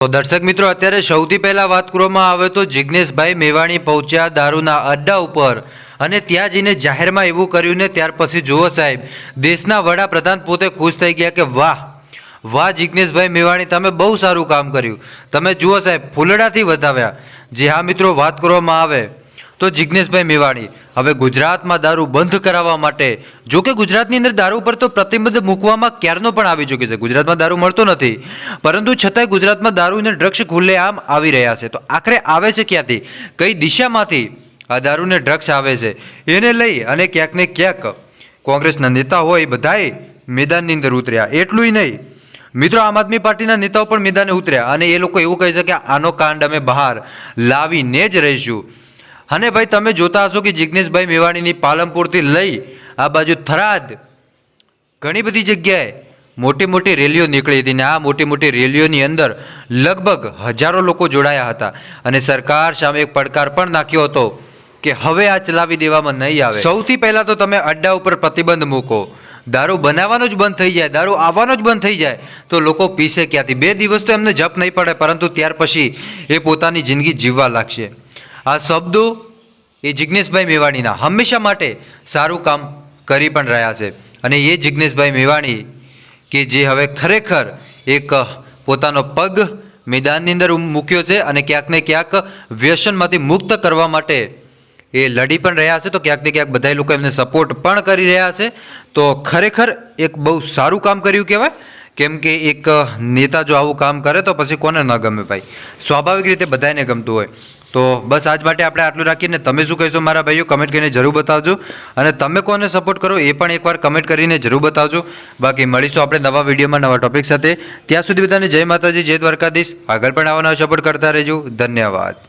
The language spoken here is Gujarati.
તો દર્શક મિત્રો, અત્યારે સૌથી પહેલા વાત કરવામાં આવે તો જિજ્ઞેશભાઈ મેવાણી પહોંચ્યા દારૂના અડ્ડા ઉપર અને ત્યાં જઈને જાહેરમાં એવું કર્યું ને ત્યાર પછી જુઓ સાહેબ, દેશના વડાપ્રધાન પોતે ખુશ થઈ ગયા કે વાહ વાહ જિજ્ઞેશભાઈ મેવાણી, તમે બહુ સારું કામ કર્યું. તમે જુઓ સાહેબ, ફૂલડાથી વધાવ્યા. જે હા મિત્રો, વાત કરવામાં આવે. તો જિજ્ઞેશભાઈ મેવાણી, હવે ગુજરાતમાં દારૂ બંધ કરાવવા માટે જો કે ગુજરાતની અંદર દારૂ પર તો પ્રતિબંધ મૂકવામાં ક્યારનો પણ આવી ચૂકી છે? ગુજરાતમાં દારૂ મળતો નથી. પરંતુ છતાંય ગુજરાતમાં દારૂ અને ડ્રગ્સ ખુલ્લેઆમ આવી રહ્યા છે. તો આખરે આવે છે ક્યાંથી? કઈ દિશામાંથી આ દારૂ ને ડ્રગ્સ આવે છે? એને લઈ અને ક્યાંક ને ક્યાંક કોંગ્રેસના નેતા હોય બધાએ મેદાનની અંદર ઉતર્યા. એટલું નહીં. મિત્રો, આમ આદમી પાર્ટીના નેતાઓ પણ મેદાને ઉતર્યા. અને એ લોકો એવું કહે છે કે આનો કાંડ અમે બહાર લાવીને જ રહીશું. અને ભાઈ તમે જોતા હશો કે જિજ્ઞેશભાઈ મેવાણીની પાલનપુરથી લઈ આ બાજુ થરાદ ઘણી બધી જગ્યાએ મોટી મોટી રેલીઓ નીકળી હતી ને આ મોટી મોટી રેલીઓની અંદર લગભગ હજારો લોકો જોડાયા હતા. અને સરકાર સામે એક પડકાર પણ નાખ્યો હતો કે હવે આ ચલાવી દેવામાં નહીં આવે. સૌથી પહેલાં તો તમે અડ્ડા ઉપર પ્રતિબંધ મૂકો. દારૂ બનાવવાનો જ બંધ થઈ જાય, દારૂ આવવાનો જ બંધ થઈ જાય, તો લોકો પીશે ક્યાંથી? બે દિવસ તો એમને જપ નહીં પડે, પરંતુ ત્યાર પછી એ પોતાની જિંદગી જીવવા લાગશે. આ શબ્દો એ જિજ્ઞેશભાઈ મેવાણીના હંમેશા માટે સારું કામ કરી પણ રહ્યા છે. અને એ જિજ્ઞેશભાઈ મેવાણી કે જે હવે ખરેખર એક પોતાનો પગ મેદાનની અંદર મૂક્યો છે અને ક્યાંક ને ક્યાંક વ્યસનમાંથી મુક્ત કરવા માટે એ લડી પણ રહ્યા છે. તો ક્યાંક ને ક્યાંક બધા લોકો એમને સપોર્ટ પણ કરી રહ્યા છે. તો ખરેખર એક બહુ સારું કામ કર્યું કહેવાય. કેમ કે એક નેતા જો આવું કામ કરે તો પછી કોને ન ગમે ભાઈ? સ્વાભાવિક રીતે બધાને ગમતું હોય. તો બસ આજ માટે આપણે આટલું રાખીને તમે શું કહેશો મારા ભાઈઓ કમેન્ટ કરીને જરૂર બતાવજો. અને તમે કોને સપોર્ટ કરો એ પણ એકવાર કમેન્ટ કરીને જરૂર બતાવજો. બાકી મળીશું આપણે નવા વિડીયોમાં નવા ટોપિક સાથે. ત્યાં સુધી બધાને જય માતાજી, જય દ્વારકાધીશ. આગળ પણ આવવાના સપોર્ટ કરતા રહેજો. ધન્યવાદ.